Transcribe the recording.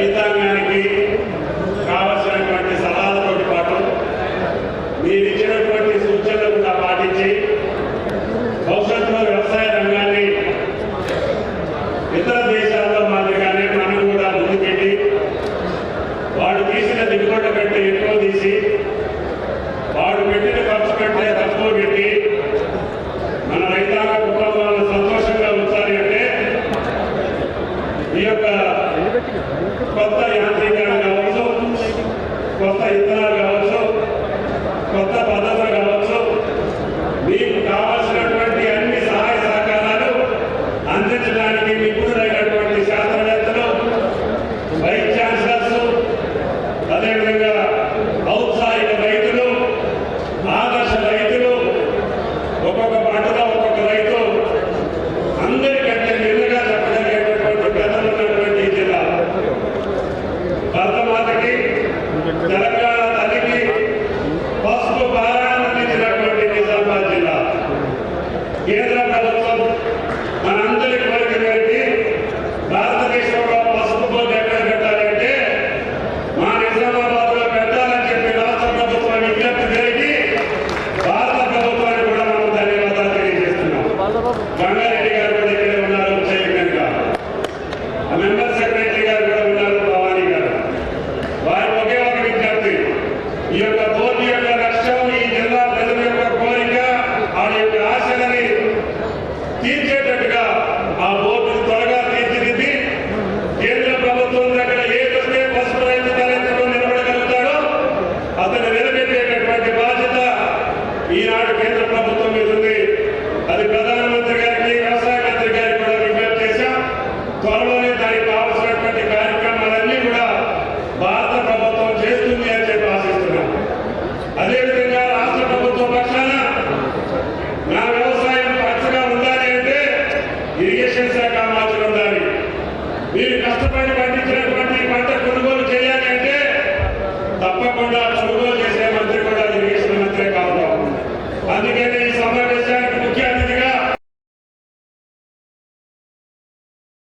రైతాంగానికి కావలసినటువంటి సలహాలతో పాటు మీరు ఇచ్చినటువంటి సూచనలు కూడా పాటించి భవిష్యత్తులో వ్యవసాయ రంగాన్ని ఇతర దేశాల్లో మాదిరిగానే మనం కూడా ముందుకెళ్ళి వాడు తీసిన దిగుబడి కంటే ఎక్కువ తీసి వాడు పెట్టిన ఖర్చు పరికరం కావచ్చు కొత్త ఇతరాలు కావచ్చు కొత్త పద్ధతులు కావచ్చు మీకు కావాల్సినటువంటి అన్ని సహాయ సహకారాలు అందించడానికి నిపుణులైనటువంటి శాస్త్రవేత్తలు వైస్ ఛాన్సలర్స్ అదేవిధంగా ఔత్సాహిక రైతులు ఆదర్శ రైతులు ఒక్కొక్క పంట ప్రభుత్వం మీద అది ప్రధానమంత్రి గారికి వ్యవసాయ మంత్రి గారికి కూడా విజ్ఞప్తి చేశాం. త్వరలోనే దానికి కావాల్సినటువంటి కార్యక్రమాలన్నీ కూడా భారత ప్రభుత్వం చేస్తుంది అని చెప్పి ఆశిస్తున్నాం అదేవిధంగా రాష్ట్ర ప్రభుత్వం పక్షాన నా వ్యవసాయం పచ్చగా ఉండాలి అంటే ఇరిగేషన్ శాఖ మార్చులు ఉండాలి. మీరు కష్టపడి పండించినటువంటి పంట కొనుగోలు చేయాలి అంటే తప్పకుండా